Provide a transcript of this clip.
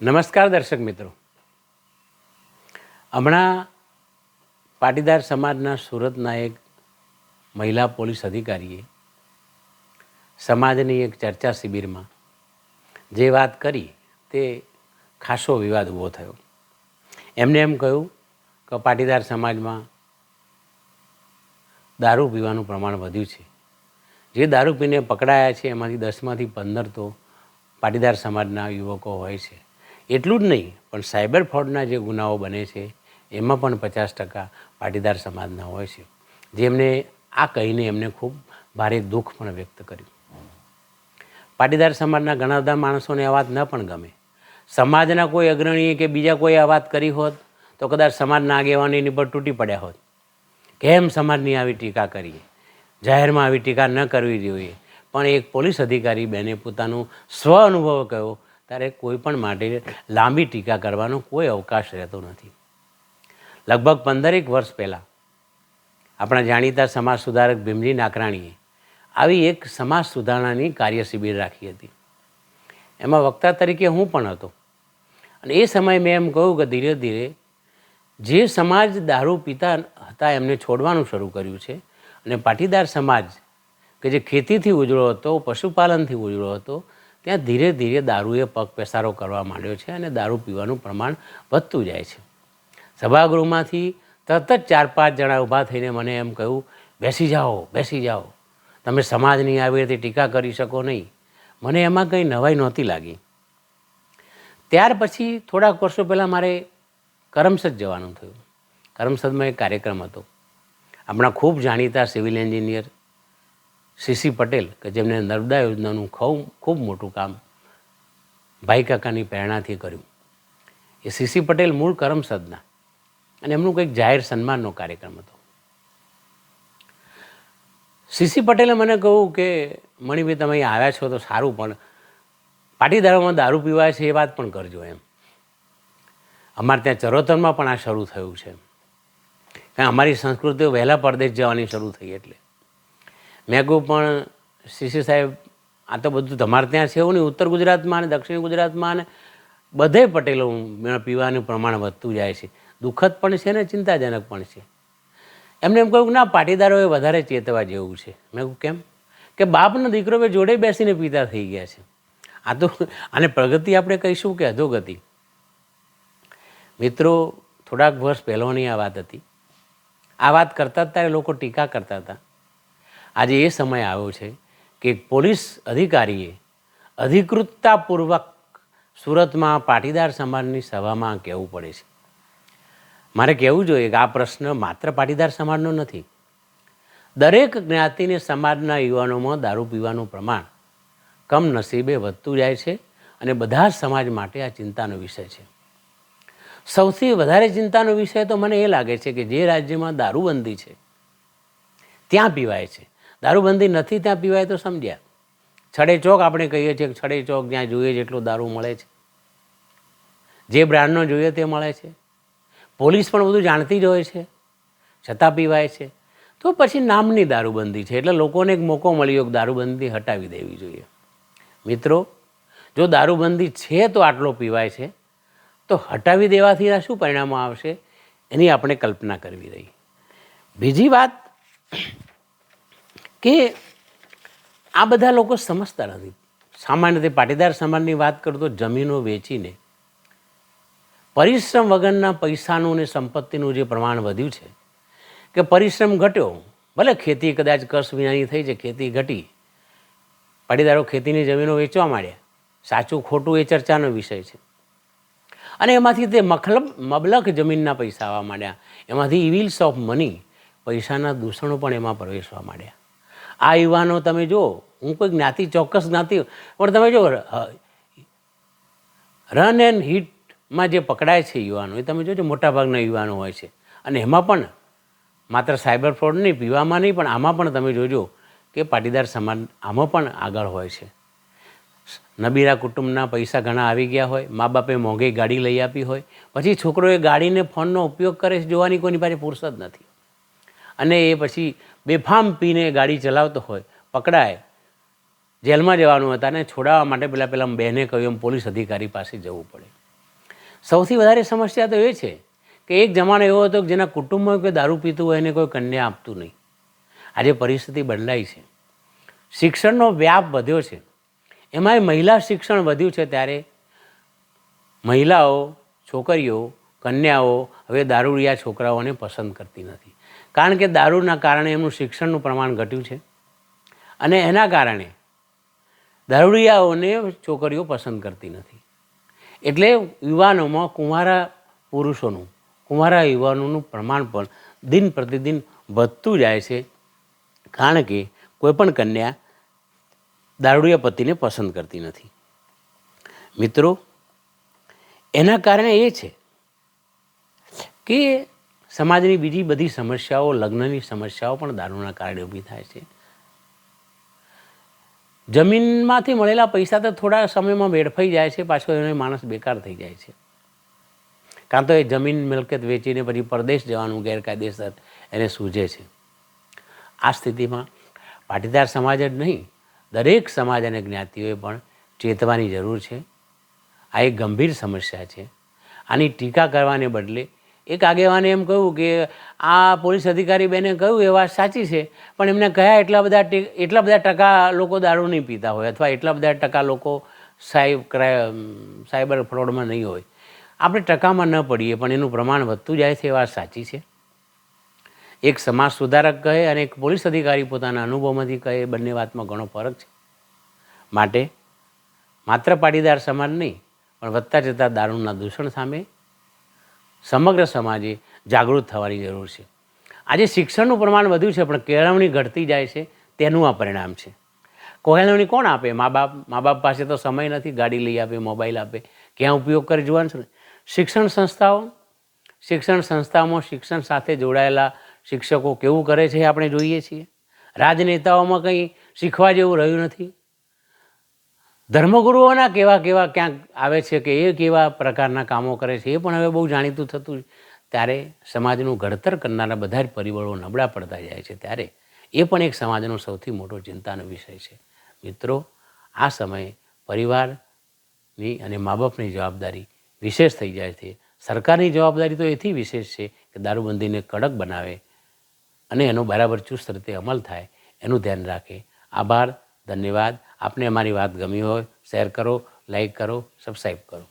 નમસ્કાર દર્શક મિત્રો. હમણાં પાટીદાર સમાજના સુરતના એક મહિલા પોલીસ અધિકારીએ સમાજની એક ચર્ચા શિબિરમાં જે વાત કરી તે ખાસો વિવાદ ઊભો થયો. એમને એમ કહ્યું કે પાટીદાર સમાજમાં દારૂ પીવાનું પ્રમાણ વધ્યું છે. જે દારૂ પીને પકડાયા છે એમાંથી દસમાંથી પંદર તો પાટીદાર સમાજના યુવકો હોય છે. એટલું જ નહીં, પણ સાયબર ફ્રોડના જે ગુનાઓ બને છે, એમાં પણ પચાસ ટકા પાટીદાર સમાજના હોય છે. જેમને આ કહીને એમને ખૂબ ભારે દુઃખ પણ વ્યક્ત કર્યું. પાટીદાર સમાજના ઘણા બધા માણસોને આ વાત ન પણ ગમે. સમાજના કોઈ અગ્રણીએ કે બીજા કોઈ આ વાત કરી હોત, તો કદાચ સમાજના આગેવાનો એની પર તૂટી પડ્યા હોત. કેમ સમાજની આવી ટીકા કરીએ? જાહેરમાં આવી ટીકા ન કરવી જોઈએ. પણ એક પોલીસ અધિકારી બેને પોતાનું સ્વ અનુભવ કહ્યો ત્યારે કોઈ પણ માટે લાંબી ટીકા કરવાનો કોઈ અવકાશ રહેતો નથી. લગભગ પંદરેક વર્ષ પહેલાં આપણા જાણીતા સમાજ સુધારક ભીમજી નાકરાણીએ આવી એક સમાજ સુધારણાની કાર્ય શિબિર રાખી હતી. એમાં વક્તા તરીકે હું પણ હતો. અને એ સમયે મેં એમ કહ્યું કે ધીરે ધીરે જે સમાજ દારૂ પીતા હતા એમને છોડવાનું શરૂ કર્યું છે. અને પાટીદાર સમાજ કે જે ખેતીથી ઉજળો હતો, પશુપાલનથી ઉજળો હતો ત્યાં ધીરે ધીરે દારૂએ પગ પેસારો કરવા માંડ્યો છે અને દારૂ પીવાનું પ્રમાણ વધતું જાય છે. સભાગૃહમાંથી તરત જ ચાર પાંચ જણા ઊભા થઈને મને એમ કહ્યું, બેસી જાઓ બેસી જાઓ. તમે સમાજની આવી રીતે ટીકા કરી શકો નહીં. મને એમાં કંઈ નવાઈ નહોતી લાગી. ત્યાર પછી થોડાક વર્ષો પહેલાં મારે કરમસદ જવાનું થયું. કરમસદમાં એક કાર્યક્રમ હતો. આપણા ખૂબ જાણીતા સિવિલ એન્જિનિયર સીસી પટેલ, કે જેમને નર્મદા યોજનાનું ખૂબ ખૂબ મોટું કામ ભાઈ કાકાની પ્રેરણાથી કર્યું. એ સીસી પટેલ મૂળ કરમસદના. અને એમનું કંઈક જાહેર સન્માનનો કાર્યક્રમ હતો. સીસી પટેલે મને કહ્યું કે, મણિભાઈ, તમે અહીંયા આવ્યા છો તો સારું, પણ પાટીદારોમાં દારૂ પીવાય છે એ વાત પણ કરજો એમ. અમારે ત્યાં ચરોતરમાં પણ આ શરૂ થયું છે. કારણ અમારી સંસ્કૃતિઓ વહેલા પરદેશ જવાની શરૂ થઈ એટલે. મેં કહું પણ શ્રીશ્રી સાહેબ, આ તો બધું તમારે ત્યાં છે એવું નહીં. ઉત્તર ગુજરાતમાં અને દક્ષિણ ગુજરાતમાં અને બધે પટેલો પીવાનું પ્રમાણ વધતું જાય છે. દુઃખદ પણ છે ને ચિંતાજનક પણ છે. એમને એમ કહ્યું કે ના, પાટીદારોએ વધારે ચેતવા જેવું છે. મેં કહું કેમ? કે બાપનો દીકરો બે જોડે બેસીને પીતા થઈ ગયા છે. આ તો આને પ્રગતિ આપણે કહીશું કે અધોગતિ. મિત્રો, થોડાક વર્ષ પહેલાંની આ વાત હતી. આ વાત કરતા જ ત્યારે લોકો ટીકા કરતા હતા. આજે એ સમય આવ્યો છે કે પોલીસ અધિકારીએ અધિકૃતતાપૂર્વક સુરતમાં પાટીદાર સમાજની સભામાં કહેવું પડે છે. મારે કહેવું જોઈએ કે આ પ્રશ્ન માત્ર પાટીદાર સમાજનો નથી. દરેક જ્ઞાતિને સમાજના યુવાનોમાં દારૂ પીવાનું પ્રમાણ કમનસીબે વધતું જાય છે અને બધા જ સમાજ માટે આ ચિંતાનો વિષય છે. સૌથી વધારે ચિંતાનો વિષય તો મને એ લાગે છે કે જે રાજ્યમાં દારૂબંધી છે, ત્યાં પીવાય છે. દારૂબંધી નથી ત્યાં પીવાય તો સમજ્યા. છડે ચોક આપણે કહીએ છીએ છડે ચોક જ્યાં જોઈએ જેટલું દારૂ મળે છે. જે બ્રાન્ડનો જોઈએ તે મળે છે. પોલીસ પણ બધું જાણતી જ હોય છે. છતાં પીવાય છે. તો પછી નામની દારૂબંધી છે. એટલે લોકોને એક મોકો મળ્યો કે દારૂબંધી હટાવી દેવી જોઈએ. મિત્રો, જો દારૂબંધી છે તો આટલો પીવાય છે, તો હટાવી દેવાથી આ શું પરિણામો આવશે? એની આપણે કલ્પના કરવી રહી. બીજી વાત કે આ બધા લોકો સમજતા નથી. સામાન્ય રીતે પાટીદાર સમાજની વાત કરું તો જમીનો વેચીને પરિશ્રમ વગરના પૈસાનું ને સંપત્તિનું જે પ્રમાણ વધ્યું છે, કે પરિશ્રમ ઘટ્યો, ભલે ખેતી કદાચ કસ વિનાની થઈ છે, ખેતી ઘટી, પાટીદારો ખેતીની જમીનો વેચવા માંડ્યા. સાચું ખોટું એ ચર્ચાનો વિષય છે. અને એમાંથી તે મખલબ મબલક જમીનના પૈસા આવવા માંડ્યા. એમાંથી ઇવિલ્સ ઓફ મની પૈસાના દૂષણો પણ એમાં પ્રવેશવા માંડ્યા. આ યુવાનો તમે જુઓ, હું કોઈ જ્ઞાતિ, ચોક્કસ જ્ઞાતિ, પણ તમે જો રન એન્ડ હિટમાં જે પકડાય છે યુવાનો, એ તમે જોજો મોટાભાગના યુવાનો હોય છે. અને એમાં પણ માત્ર સાયબર ફ્રોડ નહીં, પીવામાં નહીં, પણ આમાં પણ તમે જોજો કે પાટીદાર સમાજ આમાં પણ આગળ હોય છે. નબીરા કુટુંબના પૈસા ઘણા આવી ગયા હોય મા બાપે મોંઘી ગાડી લઈ આપી હોય, પછી છોકરો એ ગાડીને ફોનનો ઉપયોગ કરે છે, જોવાની કોઈની પાસે ફુરસદ નથી. અને એ પછી બેફામ પીને ગાડી ચલાવતો હોય, પકડાય. જેલમાં જવાનું હતા અને છોડાવવા માટે પેલા પેલા બહેને કહ્યું એમ પોલીસ અધિકારી પાસે જવું પડે. સૌથી વધારે સમસ્યા તો એ છે કે એક જમાનો એવો હતો કે જેના કુટુંબમાં કોઈ દારૂ પીતું હોય એને કોઈ કન્યા આપતું નહીં. આજે પરિસ્થિતિ બદલાઈ છે. શિક્ષણનો વ્યાપ વધ્યો છે. એમાંય મહિલા શિક્ષણ વધ્યું છે ત્યારે મહિલાઓ, છોકરીઓ કન્યાઓ હવે દારૂડિયા છોકરાઓને પસંદ કરતી નથી. કારણ કે દારૂના કારણે એમનું શિક્ષણનું પ્રમાણ ઘટ્યું છે. અને એના કારણે દારૂડિયાઓને છોકરીઓ પસંદ કરતી નથી. એટલે યુવાનોમાં કુંવારા પુરુષોનું, કુંવારા યુવાનોનું પ્રમાણ પણ દિન પ્રતિદિન વધતું જાય છે. કારણ કે કોઈપણ કન્યા દારૂડિયા પતિને પસંદ કરતી નથી. મિત્રો, એના કારણે એ છે કે સમાજની બીજી બધી સમસ્યાઓ, લગ્નની સમસ્યાઓ પણ દારૂના કારણે ઊભી થાય છે. જમીનમાંથી મળેલા પૈસા તો થોડા સમયમાં વેડફાઈ જાય છે, પાછો એનો માણસ બેકાર થઈ જાય છે. કાં તો એ જમીન મિલકત વેચીને પછી પરદેશ જવાનું ગેરકાયદેસર એને સૂઝે છે. આ સ્થિતિમાં પાટીદાર સમાજ જ નહીં, દરેક સમાજ અને જ્ઞાતિઓએ પણ ચેતવાની જરૂર છે. આ એક ગંભીર સમસ્યા છે. આની ટીકા કરવાને બદલે એક આગેવાને એમ કહ્યું કે આ પોલીસ અધિકારી બેને કહ્યું, એ વાત સાચી છે, પણ એમને કયા એટલા બધા એટલા બધા ટકા લોકો દારૂ નહીં પીતા હોય અથવા એટલા બધા ટકા લોકો ક્રાઇમ સાયબર ફ્રોડમાં નહીં હોય. આપણે ટકામાં ન પડીએ, પણ એનું પ્રમાણ વધતું જાય છે, એ વાત સાચી છે. એક સમાજ સુધારક કહે અને એક પોલીસ અધિકારી પોતાના અનુભવમાંથી કહે બંને વાતમાં ઘણો ફરક છે. માટે માત્ર પાટીદાર સમાજ નહીં, પણ વધતા જતા દારૂના દૂષણ સામે સમગ્ર સમાજે જાગૃત થવાની જરૂર છે. આજે શિક્ષણનું પ્રમાણ વધ્યું છે, પણ કેળવણી ઘટતી જાય છે, તેનું આ પરિણામ છે. કોહેલવણી કોણ આપે? મા બાપ મા બાપ પાસે તો સમય નથી, ગાડી લઈ આપે, મોબાઈલ આપે. ક્યાં ઉપયોગ કરી જોવાનું છે શિક્ષણ સંસ્થાઓ? શિક્ષણ સંસ્થાઓમાં શિક્ષણ સાથે જોડાયેલા શિક્ષકો કેવું કરે છે આપણે જોઈએ છીએ. રાજનેતાઓમાં કંઈ શીખવા જેવું રહ્યું નથી? ધર્મગુરુઓના કેવા કેવા ક્યાંક આવે છે કે એ કેવા પ્રકારના કામો કરે છે એ પણ હવે બહુ જાણીતું થતું ત્યારે સમાજનું ઘડતર કરનારા બધા જ પરિબળો નબળા પડતા જાય છે ત્યારે એ પણ એક સમાજનો સૌથી મોટો ચિંતાનો વિષય છે. મિત્રો, આ સમયે પરિવારની અને મા બાપની જવાબદારી વિશેષ થઈ જાય છે. સરકારની જવાબદારી તો એથી વિશેષ છે કે દારૂબંધીને કડક બનાવે અને એનો બરાબર ચુસ્ત રીતે અમલ થાય એનું ધ્યાન રાખે. આભાર, ધન્યવાદ. આપને અમારી વાત ગમી હોય શેર કરો લાઈક કરો સબસ્ક્રાઈબ કરો.